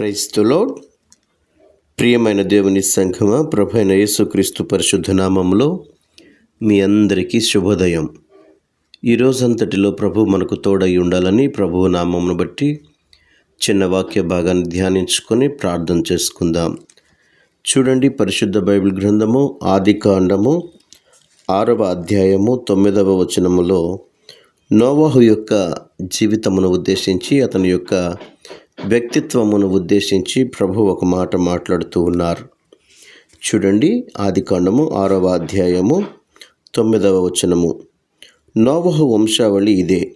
క్రైస్తులో ప్రియమైన దేవుని సంఘమ ప్రభైన యేసుక్రీస్తు పరిశుద్ధ నామంలో మీ అందరికీ శుభోదయం. ఈ రోజంతటిలో ప్రభు మనకు తోడై ఉండాలని ప్రభువు నామమును బట్టి చిన్న వాక్య భాగాన్ని ధ్యానించుకొని ప్రార్థన చేసుకుందాం. చూడండి పరిశుద్ధ బైబిల్ గ్రంథము ఆది కాండము ఆరవ అధ్యాయము తొమ్మిదవ వచనములో నోవాహు యొక్క జీవితమును ఉద్దేశించి అతని యొక్క వ్యక్తిత్వమును ఉద్దేశించి ప్రభు ఒక మాట మాట్లాడుతూ ఉన్నారు. చూడండి ఆది కాండము ఆరవ అధ్యాయము తొమ్మిదవ వచనము. నోవహు వంశావళి ఇదే.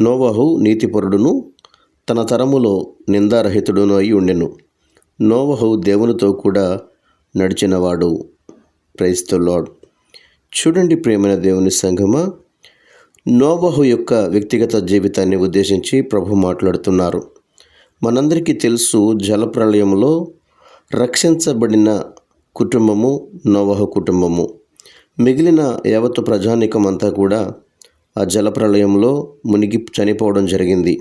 నోవహు నీతిపరుడును తన తరములో నిందారహితుడును అయి ఉండెను. నోవహు దేవునితో కూడా నడిచినవాడు. ప్రైస్తో లాడ్ చూడండి ప్రేమైన దేవుని సంగమా నోవహు యొక్క వ్యక్తిగత జీవితాన్ని ఉద్దేశించి ప్రభు మాట్లాడుతున్నారు. మనందరికీ తెలుసు జలప్రలయంలో రక్షించబడిన కుటుంబము నోవహు కుటుంబము. మిగిలిన యావత్తు ప్రజానికం అంతా కూడా ఆ జలప్రలయంలో మునిగి చనిపోవడం జరిగింది.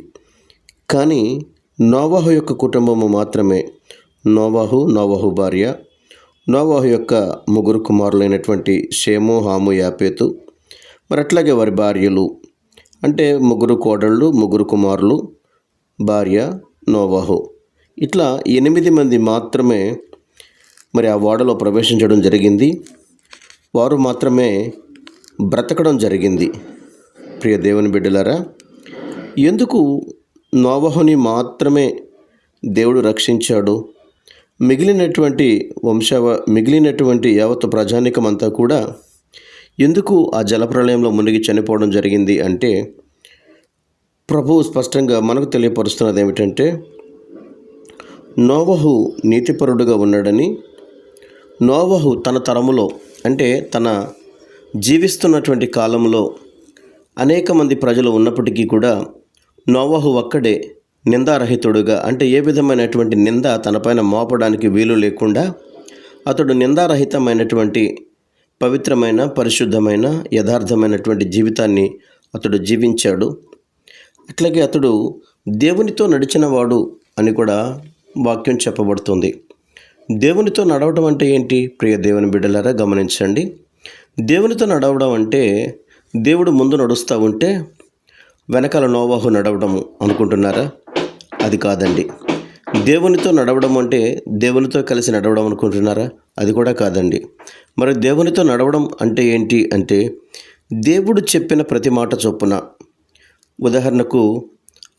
కానీ నోవాహు యొక్క కుటుంబము మాత్రమే నోవాహు నోవాహు భార్య నోవాహు యొక్క ముగ్గురు కుమారులైనటువంటి షేము హాము యాపేతు మరి అట్లాగే వారి భార్యలు. అంటే ముగ్గురు కోడళ్ళు ముగ్గురు కుమారులు భార్య నోవాహు. ఇట్లా ఎనిమిది మంది మాత్రమే మరి ఆ ఓడలో ప్రవేశించడం జరిగింది. వారు మాత్రమే బ్రతకడం జరిగింది. ప్రియ దేవుని బిడ్డలారా ఎందుకు నోవహుని మాత్రమే దేవుడు రక్షించాడు? మిగిలినటువంటి వంశవ మిగిలినటువంటి యావత్ ప్రజానికమంతా కూడా ఎందుకు ఆ జలప్రలయంలో మునిగి చనిపోవడం జరిగింది అంటే ప్రభువు స్పష్టంగా మనకు తెలియపరుస్తున్నది ఏమిటంటే నోవహు నీతిపరుడుగా ఉన్నాడని నోవహు తన తరములో అంటే తన జీవిస్తున్నటువంటి కాలంలో అనేక మంది ప్రజలు ఉన్నప్పటికీ కూడా నోవహు ఒక్కడే నిందారహితుడుగా అంటే ఏ విధమైనటువంటి నింద తనపైన మోపడానికి వీలు లేకుండా అతడు నిందారహితమైనటువంటి పవిత్రమైన పరిశుద్ధమైన యథార్థమైనటువంటి జీవితాన్ని అతడు జీవించాడు. అట్లాగే అతడు దేవునితో నడిచినవాడు అని కూడా వాక్యం చెప్పబడుతుంది. దేవునితో నడవడం అంటే ఏంటి? ప్రియ దేవుని బిడ్డలారా గమనించండి. దేవునితో నడవడం అంటే దేవుడు ముందు నడుస్తూ ఉంటే వెనకాల నోవాహు నడవడం అనుకుంటున్నారా? అది కాదండి. దేవునితో నడవడం అంటే దేవునితో కలిసి నడవడం అనుకుంటున్నారా? అది కూడా కాదండి. మరి దేవునితో నడవడం అంటే ఏంటి? అంటే దేవుడు చెప్పిన ప్రతి మాట చొప్పున ఉదాహరణకు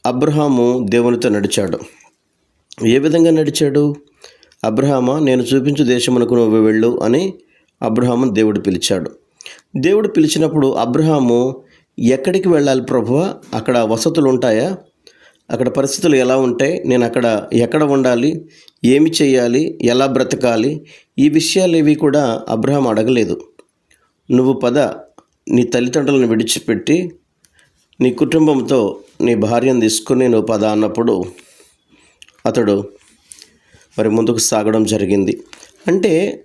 అబ్రహాము దేవునితో నడిచాడు. ఏ విధంగా నడిచాడు? అబ్రహామా నేను చూపించు దేశమునకు నువ్వు వెళ్ళు అని అబ్రహాము దేవుడు పిలిచాడు. దేవుడు పిలిచినప్పుడు అబ్రహాము ఎక్కడికి వెళ్ళాలి ప్రభువ? అక్కడ వసతులు ఉంటాయా? అక్కడ పరిస్థితులు ఎలా ఉంటాయి? నేను అక్కడ ఎక్కడ ఉండాలి? ఏమి చేయాలి? ఎలా బ్రతకాలి? ఈ విషయాలు ఏవి కూడా అబ్రహాం అడగలేదు. నువ్వు పద నీ తల్లిదండ్రులను విడిచిపెట్టి నీ కుటుంబంతో నీ భార్యను తీసుకుని నువ్వు పద అన్నప్పుడు అతడు మరి ముందుకు సాగడం జరిగింది. అంటే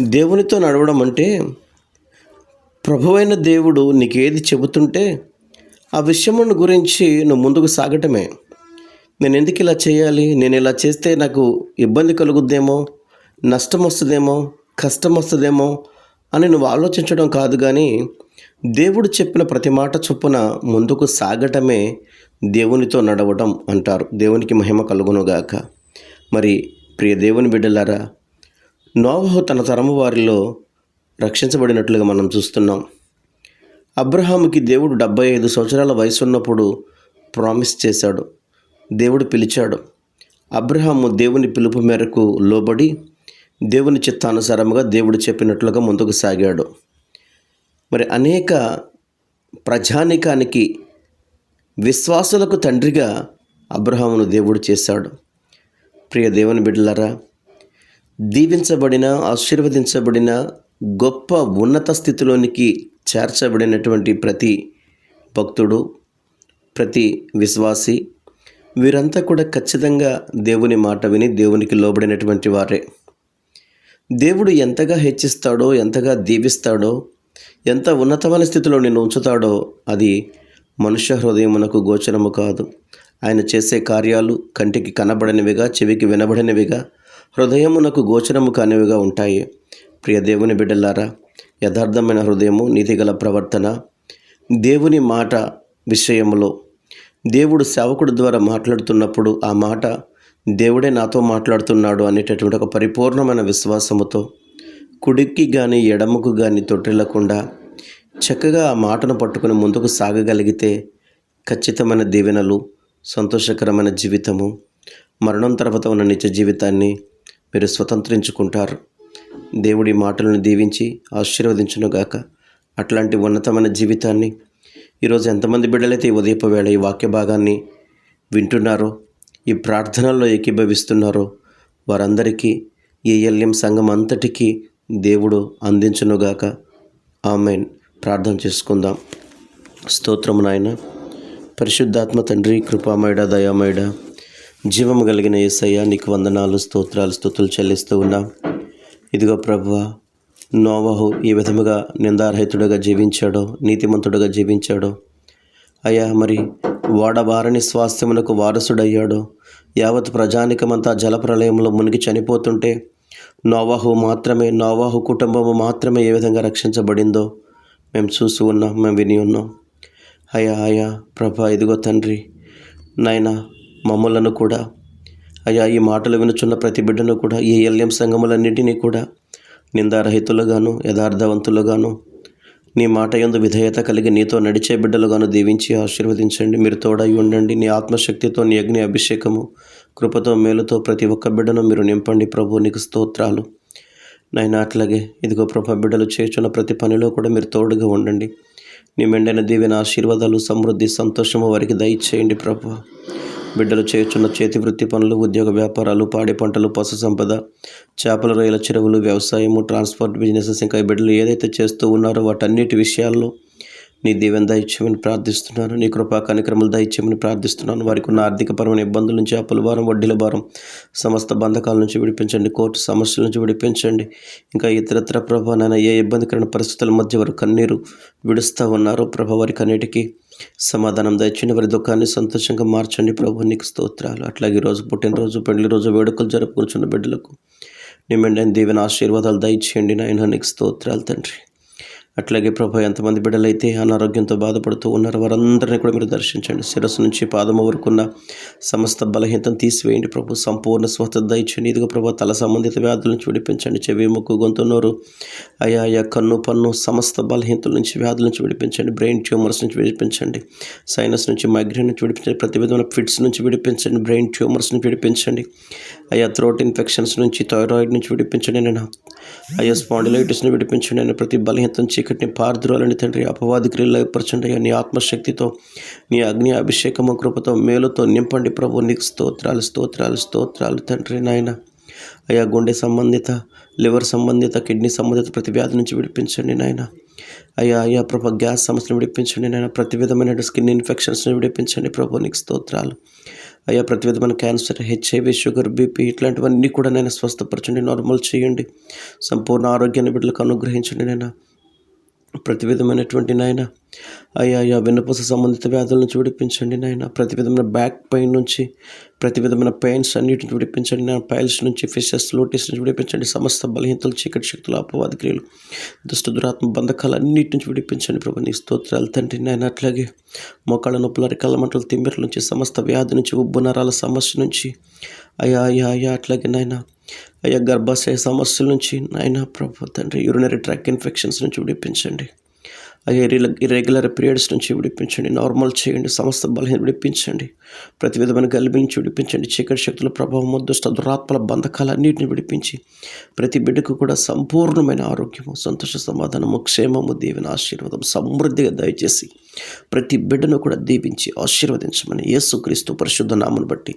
దేవునితో నడవడం అంటే ప్రభువైన దేవుడు నీకు ఏది చెబుతుంటే ఆ విషయమును గురించి నువ్వు ముందుకు సాగటమే. నేను ఎందుకు ఇలా చేయాలి? నేను ఇలా చేస్తే నాకు ఇబ్బంది కలుగుద్దేమో? నష్టం వస్తుందేమో? కష్టం వస్తుందేమో? అని నువ్వు ఆలోచించడం కాదు కానీ దేవుడు చెప్పిన ప్రతి మాట చొప్పున ముందుకు సాగటమే దేవునితో నడవడం అంటారు. దేవునికి మహిమ కలుగునుగాక. మరి ప్రియ దేవుని బిడ్డలారా నోవహు తన తరము వారిలో రక్షించబడినట్లుగా మనం చూస్తున్నాం. అబ్రహాముకి దేవుడు డెబ్బై ఐదు సంవత్సరాల వయసు ఉన్నప్పుడు ప్రామిస్ చేశాడు. దేవుడు పిలిచాడు. అబ్రహాము దేవుని పిలుపు మేరకు లోబడి దేవుని చిత్తానుసారముగా దేవుడు చెప్పినట్లుగా ముందుకు సాగాడు. మరి అనేక ప్రజానికానికి విశ్వాసులకు తండ్రిగా అబ్రహామును దేవుడు చేశాడు. ప్రియ దేవుని బిడ్డలారా దీవించబడిన ఆశీర్వదించబడిన గొప్ప ఉన్నత స్థితిలోనికి చేర్చబడినటువంటి ప్రతి భక్తుడు ప్రతి విశ్వాసి వీరంతా కూడా ఖచ్చితంగా దేవుని మాట విని దేవునికి లోబడినటువంటి వారే. దేవుడు ఎంతగా హెచ్చిస్తాడో ఎంతగా దీవిస్తాడో ఎంత ఉన్నతమైన స్థితిలో నిన్ను ఉంచుతాడో అది మనుష్య హృదయమునకు గోచరము కాదు. ఆయన చేసే కార్యాలు కంటికి కనబడనివిగా చెవికి వినబడనివిగా హృదయమునకు గోచరము కానివిగా ఉంటాయి. ప్రియ దేవుని బిడ్డలారా యథార్థమైన హృదయము నీతిగల ప్రవర్తన దేవుని మాట విషయంలో దేవుడు సేవకుడు ద్వారా మాట్లాడుతున్నప్పుడు ఆ మాట దేవుడే నాతో మాట్లాడుతున్నాడు అనేటటువంటి ఒక పరిపూర్ణమైన విశ్వాసముతో కుడికి కానీ ఎడమకు కానీ తొట్టిల్లకుండా చక్కగా ఆ మాటను పట్టుకుని ముందుకు సాగగలిగితే ఖచ్చితమైన దీవెనలు సంతోషకరమైన జీవితము మరణం తర్వాత ఉన్న నిత్య జీవితాన్ని మీరు స్వతంత్రించుకుంటారు. దేవుడి మాటలను దీవించి ఆశీర్వదించునుగాక. అట్లాంటి ఉన్నతమైన జీవితాన్ని ఈరోజు ఎంతమంది బిడ్డలైతే ఈ ఉదయపు వేళ ఈ వాక్య భాగాన్ని వింటున్నారో ఈ ప్రార్థనల్లో ఏకీభవిస్తున్నారో వారందరికీ ఏఎల్ఎం సంఘం అంతటికీ దేవుడు అందించునుగాక. ఆమెన్. ప్రార్థన చేసుకుందాం. స్తోత్రము నాయన. పరిశుద్ధాత్మ తండ్రి కృపామయుడ దయామయుడ. జీవము కలిగిన యేసయ్య నీకు వందనాలు స్తోత్రాలు స్థుతులు చెల్లిస్తూ ఉన్నా. ఇదిగో ప్రభువ నోవహు ఈ విధముగా నిందారహితుడుగా జీవించాడో నీతిమంతుడుగా జీవించాడో. అయ్యా మరి వాడబారని స్వాస్థ్యమునకు వారసుడయ్యాడో యావత్ ప్రజానికమంతా జలప్రలయంలో మునిగి చనిపోతుంటే నోవాహు మాత్రమే నోవాహు కుటుంబము మాత్రమే ఏ విధంగా రక్షించబడిందో మేము చూసి ఉన్నాం మేము విని ఉన్నాం. అయ్యా అయ్యా ప్రభా ఇదిగో తండ్రి నాయన మమ్మలను కూడా అయ్యా ఈ మాటలు వినుచున్న ప్రతి బిడ్డను కూడా ఈ ఎల్ఎం సంఘములన్నింటినీ కూడా నిందారహితులుగాను యథార్థవంతులుగాను నీ మాట ఎందు విధేయత కలిగి నీతో నడిచే బిడ్డలుగాను దీవించి ఆశీర్వదించండి. మీరు తోడై ఉండండి. నీ ఆత్మశక్తితో నీ అగ్ని అభిషేకము కృపతో మేలుతో ప్రతి ఒక్క బిడ్డను మీరు నింపండి. ప్రభు నీకు స్తోత్రాలు. నైనా అట్లాగే ఇదిగో ప్రభా బిడ్డలు చేస్తున్న ప్రతి పనిలో కూడా మీరు తోడుగా ఉండండి. నీ మెండైన దీవెన ఆశీర్వాదాలు సమృద్ధి సంతోషము వారికి దయచేయండి ప్రభు. బిడ్డలు చేయుచున్న చేతి వృత్తి పనులు ఉద్యోగ వ్యాపారాలు పాడి పంటలు పశు సంపద చేపల రొయ్యల చెరువులు వ్యవసాయము ట్రాన్స్పోర్ట్ బిజినెసెస్ ఇంకా బిడ్డలు ఏదైతే చేస్తూ ఉన్నారో వాటన్నిటి విషయాల్లో నీ దీవెన దయచేయమని ప్రార్థిస్తున్నాను. నీ కృపా కనిక్రమలు దయచేయమని ప్రార్థిస్తున్నాను. వారికి ఉన్న ఆర్థికపరమైన ఇబ్బందుల నుంచి అప్పుల భారం వడ్డీల భారం సమస్త బంధకాల నుంచి విడిపించండి. కోర్టు సమస్యల నుంచి విడిపించండి. ఇంకా ఇతరత్ర ప్రభానైనా ఏ ఇబ్బందికరమైన పరిస్థితుల మధ్య వారు కన్నీరు విడుస్తూ ఉన్నారో. ప్రభ వారికి అన్నిటికీ సమాధానం దయచండి వారి దుఃఖాన్ని సంతోషంగా మార్చండి. ప్రభు నీకు స్తోత్రాలు. అట్లాగే ఈ రోజు పుట్టినరోజు పెళ్ళి రోజు వేడుకలు జరుపుకుంటున్న బిడ్డలకు నిమ్మండైన దీవెన ఆశీర్వాదాలు దయచేయండి. నాయన నీకు స్తోత్రాలు తండ్రి. అట్లాగే ప్రభు ఎంతమంది బిడ్డలైతే అనారోగ్యంతో బాధపడుతూ ఉన్నారు వారందరినీ కూడా మీరు దర్శించండి. శిరస్సు నుంచి పాదము వరకున్న సమస్త బలహీనతను తీసివేయండి ప్రభు. సంపూర్ణ స్వత దయచండి ఇదిగో ప్రభు తల సంబంధిత వ్యాధుల నుంచి విడిపించండి. చెవి ముక్కు గొంతు నోరు అయా అయా కన్ను పన్ను సమస్త బలహీనతల నుంచి వ్యాధుల నుంచి విడిపించండి. బ్రెయిన్ ట్యూమర్స్ నుంచి విడిపించండి. సైనస్ నుంచి మైగ్రేన్ నుంచి విడిపించండి. ప్రతి విధమైన ఫిట్స్ నుంచి విడిపించండి. బ్రెయిన్ ట్యూమర్స్ నుంచి విడిపించండి. అయా థ్రోట్ ఇన్ఫెక్షన్స్ నుంచి థైరాయిడ్ నుంచి విడిపించండి. నేను అయా స్పాండిలైటిస్ని విడిపించండి. నేను ప్రతి బలహీనతను చీకటిని పారద్రోలని తండ్రి అపవాది క్రియలు ఏర్పరచుండగా అయ్యా. నీ ఆత్మశక్తితో నీ అగ్ని అభిషేకము కృపతో మేలుతో నింపండి ప్రభు. నీకు స్తోత్రాలు స్తోత్రాలు స్తోత్రాలు తండ్రి నాయన. అయ్యా గుండె సంబంధిత లివర్ సంబంధిత కిడ్నీ సంబంధిత ప్రతి వ్యాధి నుంచి విడిపించండి నాయన. అయ్యా అయ్యా ప్రభు గ్యాస్ సమస్యను విడిపించండి నాయన. ప్రతి విధమైన స్కిన్ ఇన్ఫెక్షన్స్ని విడిపించండి ప్రభు. నీకు స్తోత్రాలు. అయ్యా ప్రతి విధమైన క్యాన్సర్ హెచ్ఐవి షుగర్ బీపీ ఇట్లాంటివన్నీ కూడా నేను స్వస్థపరచండి నార్మల్ చేయండి. సంపూర్ణ ఆరోగ్యాన్ని బిడ్డలకు అనుగ్రహించండి నేను ప్రతి విధమైనటువంటి నాయన అయ్యా అయ్యా వెన్నుపూస సంబంధిత వ్యాధుల నుంచి విడిపించండి నాయన. ప్రతి విధమైన బ్యాక్ పెయిన్ నుంచి ప్రతి విధమైన పెయిన్స్ అన్నిటి నుంచి విడిపించండి నాయన. పైల్స్ నుంచి ఫిషెస్ లోటిస్ నుంచి విడిపించండి. సమస్త బలహీనతలు చీకటి శక్తులు అపవాది క్రియలు దుష్ట దురాత్మ బంధకాలు అన్నిటి నుంచి విడిపించండి ప్రభు. నీ స్తోత్రాలు తండ్రి నాయన. అట్లాగే మోకాళ్ళ నొప్పుల రికాల మంటలు తిమ్మిర్ల నుంచి సమస్త వ్యాధి నుంచి ఉబ్బు నరాల సమస్య నుంచి అయ్యా అయ్యా అయ్యా అట్లాగే నాయన. అయ్యా గర్భాశయ సమస్యల నుంచి నాయన ప్రభు తండ్రి యూరినరీ ట్రాక్ ఇన్ఫెక్షన్స్ నుంచి విడిపించండి. అయ్యా ఇర్రెగ్యులర్ పీరియడ్స్ నుంచి విడిపించండి. నార్మల్ చేయండి సమస్త బలహీన విడిపించండి. ప్రతి విధమైన గల్బి నుంచి విడిపించండి. చీకటి శక్తుల ప్రభావం దుష్ట దురాత్మల బంధకాలన్నింటిని విడిపించి ప్రతి బిడ్డకు కూడా సంపూర్ణమైన ఆరోగ్యము సంతోష సమాధానము క్షేమము దేవుని ఆశీర్వాదం సమృద్ధిగా దయచేసి ప్రతి బిడ్డను కూడా దీపించి ఆశీర్వదించమని యేసుక్రీస్తు పరిశుద్ధ నామను బట్టి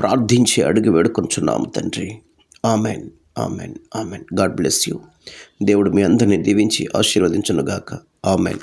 ప్రార్థించి అడిగి వేడుకొంచున్నాము తండ్రి. Amen amen amen. God bless you. దేవుడు మీ అందరినీ దీవించి ఆశీర్వదించునుగాక. ఆమెన్.